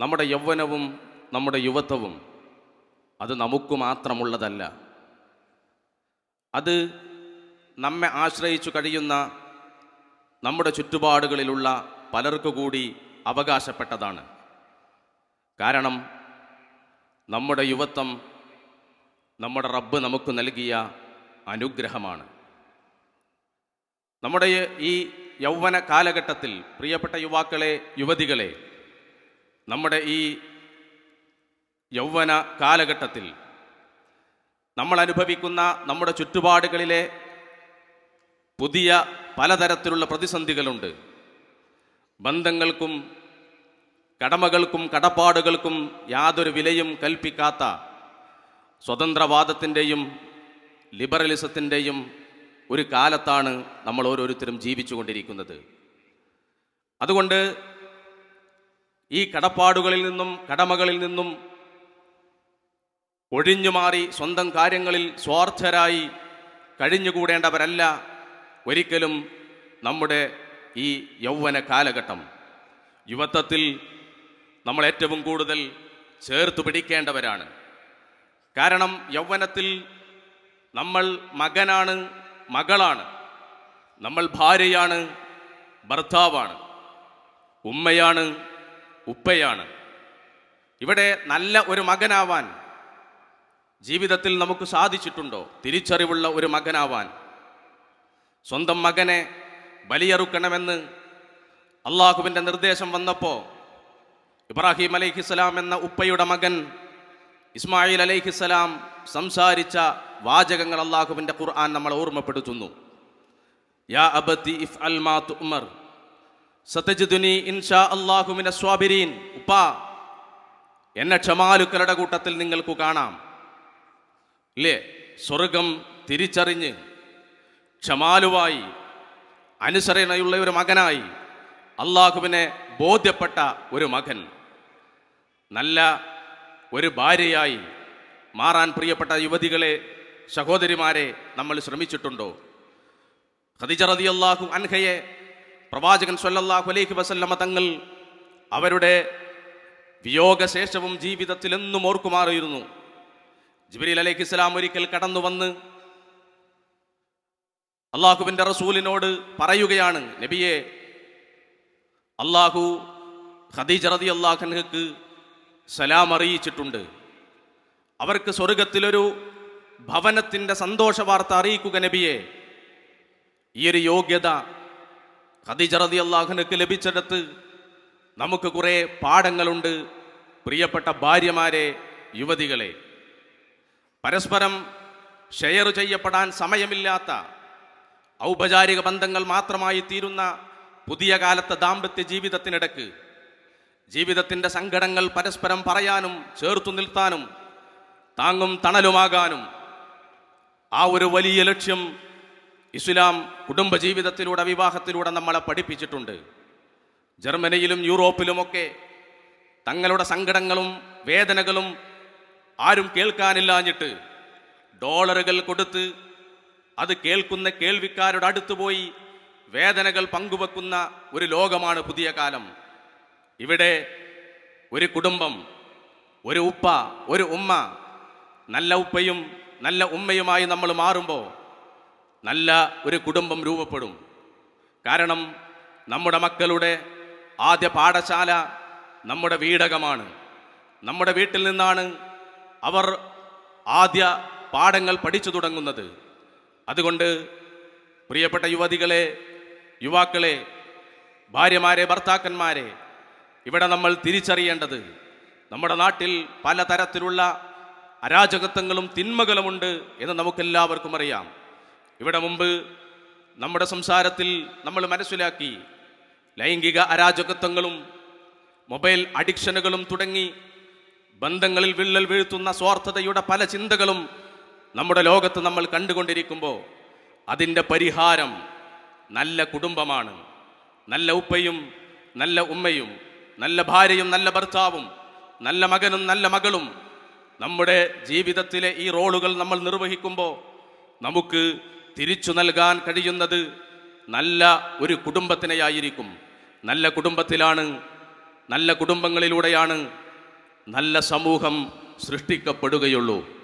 നമ്മുടെ യൗവനവും നമ്മുടെ യുവത്വവും അത് നമുക്ക് മാത്രമുള്ളതല്ല. അത് നമ്മെ ആശ്രയിച്ചു കഴിയുന്ന നമ്മുടെ ചുറ്റുപാടുകളിലുള്ള പലർക്കു കൂടി അവകാശപ്പെട്ടതാണ്. കാരണം നമ്മുടെ യുവത്വം നമ്മുടെ റബ്ബ് നമുക്ക് നൽകിയ അനുഗ്രഹമാണ്. നമ്മുടെ ഈ യൗവന കാലഘട്ടത്തിൽ പ്രിയപ്പെട്ട യുവാക്കളെ യുവതികളെ നമ്മുടെ ഈ യൗവന കാലഘട്ടത്തിൽ നമ്മൾ അനുഭവിക്കുന്ന നമ്മുടെ ചുറ്റുപാടുകളിലെ പുതിയ പലതരത്തിലുള്ള പ്രതിസന്ധികളുണ്ട്. ബന്ധങ്ങൾക്കും കടമകൾക്കും കടപ്പാടുകൾക്കും യാതൊരു വിലയും കൽപ്പിക്കാത്ത സ്വതന്ത്രവാദത്തിന്റെയും ലിബറലിസത്തിന്റെയും ഒരു കാലത്താണ് നമ്മൾ ഓരോരുത്തരും ജീവിച്ചുകൊണ്ടിരിക്കുന്നത്. അതുകൊണ്ട് ഈ കടപ്പാടുകളിൽ നിന്നും കടമകളിൽ നിന്നും ഒഴിഞ്ഞുമാറി സ്വന്തം കാര്യങ്ങളിൽ സ്വാർത്ഥരായി കഴിഞ്ഞുകൂടേണ്ടവരല്ല ഒരിക്കലും നമ്മുടെ ഈ യൗവന കാലഘട്ടം. യുവത്വത്തിൽ നമ്മൾ ഏറ്റവും കൂടുതൽ ചേർത്ത് പിടിക്കേണ്ടവരാണ്. കാരണം യൗവനത്തിൽ നമ്മൾ മകനാണ് മകളാണ്. നമ്മൾ ഭാര്യയാണ് ഭർത്താവാണ്. ഉമ്മയാണ് ഉപ്പയാണ്. ഇവിടെ നല്ല ഒരു മകനാവാൻ ജീവിതത്തിൽ നമുക്ക് സാധിച്ചിട്ടുണ്ടോ? തിരിച്ചറിവുള്ള ഒരു മകനാവാൻ. സ്വന്തം മകനെ ബലിയറുക്കണമെന്ന് അള്ളാഹുവിന്റെ നിർദ്ദേശം വന്നപ്പോൾ ഇബ്രാഹിം അലൈഹിസ്സലാം എന്ന ഉപ്പയുടെ മകൻ ഇസ്മായിൽ അലൈഹിസ്സലാം സംസാരിച്ച വാചകങ്ങൾ അള്ളാഹുവിന്റെ ഖുർആൻ നമ്മൾ ഓർമ്മപ്പെടുത്തുന്നു. യാ അബത്തി ഇഫ് അൽ മാ സത്യജിദുനി ഇൻഷാ അള്ളാഹുമിന സ്വാബിരീൻ. ഉപ്പ എന്നെ ക്ഷമാലുക്കളുടെ കൂട്ടത്തിൽ നിങ്ങൾക്ക് കാണാം. ഇല്ലേ സ്വർഗം തിരിച്ചറിഞ്ഞ് ക്ഷമാലുവായി അനുസരണയുള്ള ഒരു മകനായി അള്ളാഹുവിനെ ബോധ്യപ്പെട്ട ഒരു മകൻ നല്ല ഒരു ഭാര്യയായി മാറാൻ പ്രിയപ്പെട്ട യുവതികളെ സഹോദരിമാരെ നമ്മൾ ശ്രമിച്ചിട്ടുണ്ടോ? ഖദിജ അള്ളാഹു അൻഹയെ പ്രവാചകൻ സ്വല്ലല്ലാഹു അലൈഹി വസല്ലമ തങ്ങൾ അവരുടെ വിയോഗശേഷവും ജീവിതത്തിൽ എന്നും ഓർക്കുമാറിയിരുന്നു. ജിബ്രീൽ അലൈഹി ഇസ്ലാം ഒരിക്കൽ കടന്നു വന്ന് അള്ളാഹുവിന്റെ റസൂലിനോട് പറയുകയാണ് നബിയെ അള്ളാഹു ഖദീജ റതി അള്ളാഹുനക്ക് സലാം അറിയിച്ചിട്ടുണ്ട്. അവർക്ക് സ്വർഗത്തിലൊരു ഭവനത്തിന്റെ സന്തോഷ വാർത്ത അറിയിക്കുക നബിയെ. ഈ ഒരു യോഗ്യത ഖദീജ റതി അള്ളാഹുനക്ക് ലഭിച്ചിടത്ത് നമുക്ക് കുറേ പാഠങ്ങളുണ്ട്. പ്രിയപ്പെട്ട ഭാര്യമാരെ യുവതികളെ. പരസ്പരം ഷെയർ ചെയ്യപ്പെടാൻ സമയമില്ലാത്ത ഔപചാരിക ബന്ധങ്ങൾ മാത്രമായി തീരുന്ന പുതിയ കാലത്തെ ദാമ്പത്യ ജീവിതത്തിനിടക്ക് ജീവിതത്തിന്റെ സങ്കടങ്ങൾ പരസ്പരം പറയാനും ചേർത്തു നിർത്താനും താങ്ങും തണലുമാകാനും ആ ഒരു വലിയ ലക്ഷ്യം ഇസ്ലാം കുടുംബജീവിതത്തിലൂടെ വിവാഹത്തിലൂടെ നമ്മളെ പഠിപ്പിച്ചിട്ടുണ്ട്. ജർമ്മനിയിലും യൂറോപ്പിലുമൊക്കെ തങ്ങളുടെ സങ്കടങ്ങളും വേദനകളും ആരും കേൾക്കാനില്ലാഞ്ഞിട്ട് ഡോളറുകൾ കൊടുത്ത് അത് കേൾക്കുന്ന കേൾവിക്കാരുടെ അടുത്ത് പോയി വേദനകൾ പങ്കുവെക്കുന്ന ഒരു ലോകമാണ് പുതിയ കാലം. ഇവിടെ ഒരു കുടുംബം ഒരു ഉപ്പ ഒരു ഉമ്മ നല്ല ഉപ്പയും നല്ല ഉമ്മയുമായി നമ്മൾ മാറുമ്പോൾ നല്ല ഒരു കുടുംബം രൂപപ്പെടും. കാരണം നമ്മുടെ മക്കളുടെ ആദ്യ പാഠശാല നമ്മുടെ വീടകമാണ്. നമ്മുടെ വീട്ടിൽ നിന്നാണ് അവർ ആദ്യ പാഠങ്ങൾ പഠിച്ചു തുടങ്ങുന്നത്. അതുകൊണ്ട് പ്രിയപ്പെട്ട യുവതികളെ യുവാക്കളെ ഭാര്യമാരെ ഭർത്താക്കന്മാരെ ഇവിടെ നമ്മൾ തിരിച്ചറിയേണ്ടത് നമ്മുടെ നാട്ടിൽ പലതരത്തിലുള്ള അരാജകത്വങ്ങളും തിന്മകളുമുണ്ട് എന്ന് നമുക്കെല്ലാവർക്കും അറിയാം. ഇവിടെ മുമ്പ് നമ്മുടെ സംസാരത്തിൽ നമ്മൾ മനസ്സിലാക്കി ലൈംഗിക അരാജകത്വങ്ങളും മൊബൈൽ അഡിക്ഷനുകളും തുടങ്ങി ബന്ധങ്ങളിൽ വിള്ളൽ വീഴ്ത്തുന്ന സ്വാർത്ഥതയുടെ പല ചിന്തകളും നമ്മുടെ ലോകത്ത് നമ്മൾ കണ്ടുകൊണ്ടിരിക്കുമ്പോൾ അതിന്റെ പരിഹാരം നല്ല കുടുംബമാണ്. നല്ല ഉപ്പയും നല്ല ഉമ്മയും നല്ല ഭാര്യയും നല്ല ഭർത്താവും നല്ല മകനും നല്ല മകളും. നമ്മുടെ ജീവിതത്തിലെ ഈ റോളുകൾ നമ്മൾ നിർവഹിക്കുമ്പോൾ നമുക്ക് തിരിച്ചു നൽകാൻ കഴിയുന്നത് നല്ല ഒരു കുടുംബത്തിനെയായിരിക്കും. നല്ല കുടുംബത്തിലാണ് നല്ല കുടുംബങ്ങളിലൂടെയാണ് നല്ല സമൂഹം സൃഷ്ടിക്കപ്പെടുകയുള്ളൂ.